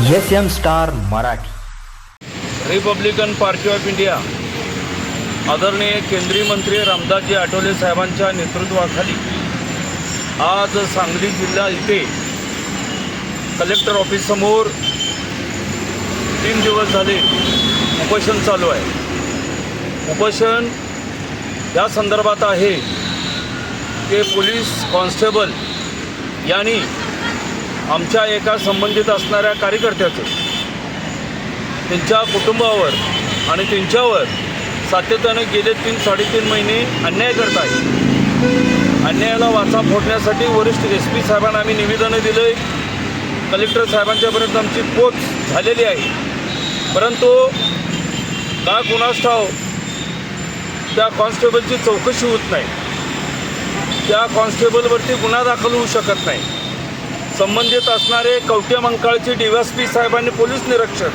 S M Star Marathi. Republican Party of India आदरणीय केंद्रीय मंत्री रामदासजी आठवले साहेबांच्या नेतृत्वाखाली आज सांगली जिल्हा इथे कलेक्टर ऑफिससमोर तीन दिवस झाले उपोषण चालू आहे. उपोषण या संदर्भात आहे की पोलीस कॉन्स्टेबल यांनी आमच्या एका संबंधित असणाऱ्या कार्यकर्त्याचं त्यांच्या कुटुंबावर आणि त्यांच्यावर सातत्याने गेले तीन साडेतीन महिने अन्याय करत आहे अन्यायाला वाचा फोडण्यासाठी वरिष्ठ एस पी साहेबांना आम्ही निवेदनं दिलं आहे कलेक्टर साहेबांच्यापर्यंत आमची पोच झालेली आहे. परंतु का कुणास ठाव त्या कॉन्स्टेबलची चौकशी होत नाही. त्या कॉन्स्टेबलवरती गुन्हा दाखल होऊ शकत नाही. संबंधित असणारे कवट्या मंकाळचे डी एस पी साहेबांनी पोलीस निरीक्षक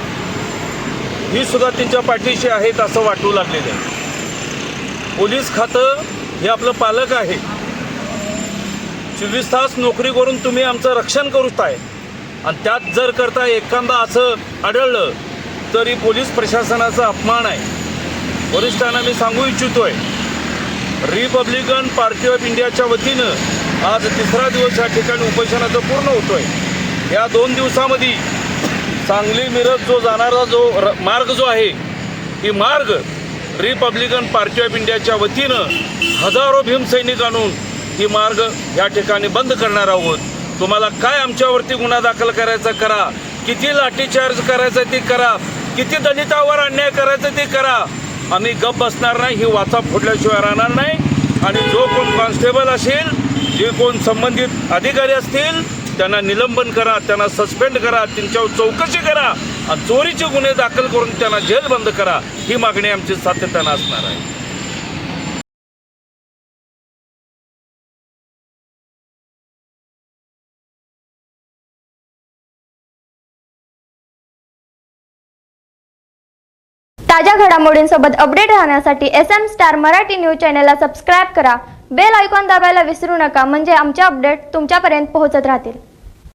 ही सुद्धा त्यांच्या पाठीशी आहेत असं वाटू लागलेलं आहे. पोलीस खातं हे आपलं पालक आहे. चोवीस तास नोकरी करून तुम्ही आमचं रक्षण करूच आहे आणि त्यात जर करता एखादा असं आढळलं तरी पोलीस प्रशासनाचा अपमान आहे. वरिष्ठांना मी सांगू इच्छितोय रिपब्लिकन पार्टी ऑफ इंडियाच्या वतीनं आज तिसरा दिवस या ठिकाणी उपोषणाचं पूर्ण होतोय. या दोन दिवसामध्ये सांगली मिरज जो जाणारा जो र मार्ग जो आहे ही मार्ग रिपब्लिकन पार्टी ऑफ इंडियाच्या वतीनं हजारो भीमसैनिक आणून ही मार्ग या ठिकाणी बंद करणार आहोत. तुम्हाला काय आमच्यावरती गुन्हा दाखल करायचा करा किती लाठीचार्ज करायचा ते करा किती दलितावर अन्याय करायचा ते करा. आम्ही गप बसणार नाही ही वाचा फोडल्याशिवाय राहणार नाही. आणि जो कोण कॉन्स्टेबल असेल जे कोण संबंधित अधिकारी असतील त्यांना निलंबन करा त्यांना सस्पेंड करा त्यांच्यावर चौकशी करा आणि चोरीचे गुन्हे दाखल करून त्यांना जेल बंद करा ही मागणी आमची सातत्यानं असणार आहे. ताज्या घडामोडींसोबत अपडेट राहण्यासाठी S M Star Marathi News चॅनलला सबस्क्राईब करा. बेल आयकॉन दाबायला विसरू नका. म्हणजे आमचे अपडेट तुमच्यापर्यंत पोहोचत राहतील.